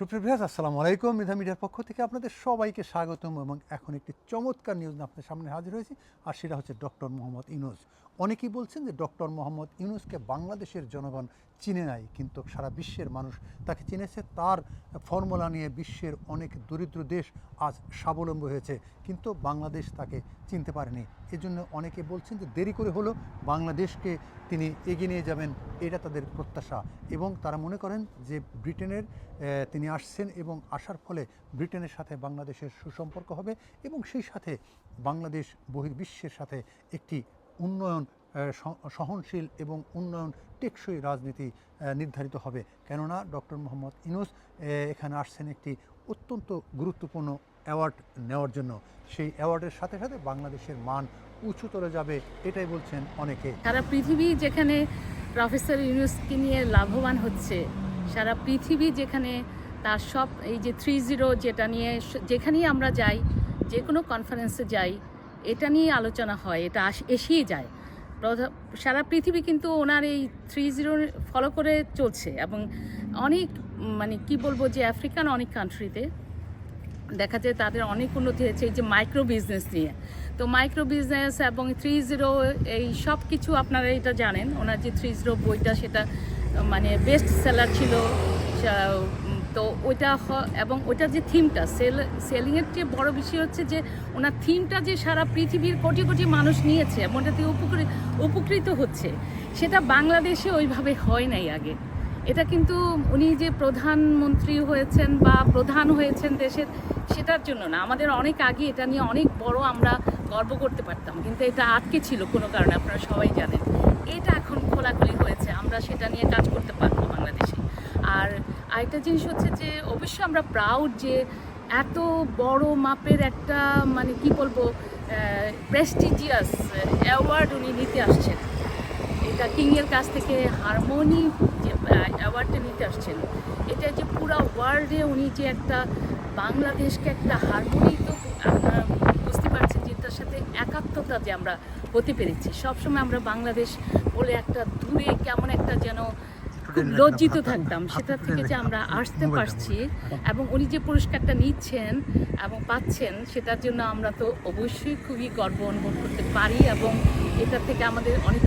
সুপ্রিয় ভিউয়ার্স, আসসালামু আলাইকুম। মিধা মিডিয়ার পক্ষ থেকে আপনাদের সবাইকে স্বাগতম এবং এখন একটি চমৎকার নিউজ নিয়ে আপনাদের সামনে হাজির হয়েছি, আর সেটা হচ্ছে ডক্টর মোহাম্মদ ইউনুস। অনেকেই বলছেন যে ডক্টর মোহাম্মদ ইউনুসকে বাংলাদেশের জনগণ চিনে নাই, কিন্তু সারা বিশ্বের মানুষ তাকে চিনেছে। তার ফর্মুলা নিয়ে বিশ্বের অনেক দরিদ্র দেশ আজ স্বাবলম্বী হয়েছে, কিন্তু বাংলাদেশ তাকে চিনতে পারেনি। এজন্য অনেকে বলছেন যে দেরি করে হলো বাংলাদেশকে তিনি এগিয়ে নিয়ে যাবেন, এটা তাদের প্রত্যাশা। এবং তারা মনে করেন যে ব্রিটেনের তিনি আসছেন এবং আসার ফলে ব্রিটেনের সাথে বাংলাদেশের সুসম্পর্ক হবে এবং সেই সাথে বাংলাদেশ বহির্বিশ্বের সাথে একটি উন্নয়ন সহনশীল এবং উন্নয়ন টেকসই রাজনীতি নির্ধারিত হবে। কেননা ডক্টর মোহাম্মদ ইনুস এখানে আসছেন একটি অত্যন্ত গুরুত্বপূর্ণ অ্যাওয়ার্ড নেওয়ার জন্য। সেই অ্যাওয়ার্ডের সাথে সাথে বাংলাদেশের মান উঁচুতরে যাবে, এটাই বলছেন অনেকে। সারা পৃথিবী যেখানে প্রফেসর ইউনুসকে নিয়ে লাভবান হচ্ছে, সারা পৃথিবী যেখানে তার সব এই যে থ্রি জিরো যেটা নিয়ে যেখানেই আমরা যাই যে কোনো কনফারেন্সে যাই, এটা নিয়ে আলোচনা হয়, এটা এসেই যায়। সারা পৃথিবী কিন্তু ওনার এই থ্রি জিরো ফলো করে চলছে এবং অনেক মানে কি বলব যে আফ্রিকান অনেক কান্ট্রিতে দেখা যায় তাদের অনেক উন্নতি হয়েছে, এই যে মাইক্রো বিজনেস নিয়ে। তো মাইক্রো বিজনেস এবং থ্রি জিরো এই সব কিছু আপনারা এটা জানেন, ওনার যে থ্রি জিরো বইটা সেটা মানে বেস্ট সেলার ছিল তো ওইটা এবং ওইটার যে থিমটা সেল সেলিংয়ের চেয়ে বড় বিষয় হচ্ছে যে, ওনার থিমটা যে সারা পৃথিবীর কোটি কোটি মানুষ নিয়েছে এবং ওটাতে উপকৃত উপকৃত হচ্ছে। সেটা বাংলাদেশে ওইভাবে হয় নাই আগে। এটা কিন্তু উনি যে প্রধানমন্ত্রী হয়েছেন বা প্রধান হয়েছেন দেশের, সেটার জন্য না। আমাদের অনেক আগে এটা নিয়ে অনেক বড় আমরা গর্ব করতে পারতাম। কিন্তু এটা আটকে ছিল কোনো কারণে, আপনারা সবাই জানেন। এটা এখন খোলাখুলি হয়েছে, আমরা সেটা নিয়ে কাজ করতে পারব বাংলাদেশে। আর আরেকটা জিনিস হচ্ছে যে, অবশ্যই আমরা প্রাউড যে এত বড় মাপের একটা মানে কি বলব প্রেস্টিজিয়াস অ্যাওয়ার্ড উনি নিতে আসছেন। এটা কিংয়ের কাছ থেকে হারমোনি অ্যাওয়ার্ডটা নিতে আসছেন। এটা যে পুরো ওয়ার্ল্ডে উনি যে একটা বাংলাদেশকে একটা হারমোনি তো আপনারা বুঝতে পারছেন যে এটার সাথে একাত্মতা যে আমরা হতে পেরেছি। সবসময় আমরা বাংলাদেশ বলে একটা দূরে কেমন একটা যেন খুব লজ্জিত থাকতাম। সেটা থেকে যে আমরা আসতে পারছি এবং উনি যে পুরস্কারটা নিচ্ছেন এবং পাচ্ছেন সেটার জন্য আমরা তো অবশ্যই খুবই গর্ব অনুভব করতে পারি এবং এটা থেকে আমাদের অনেক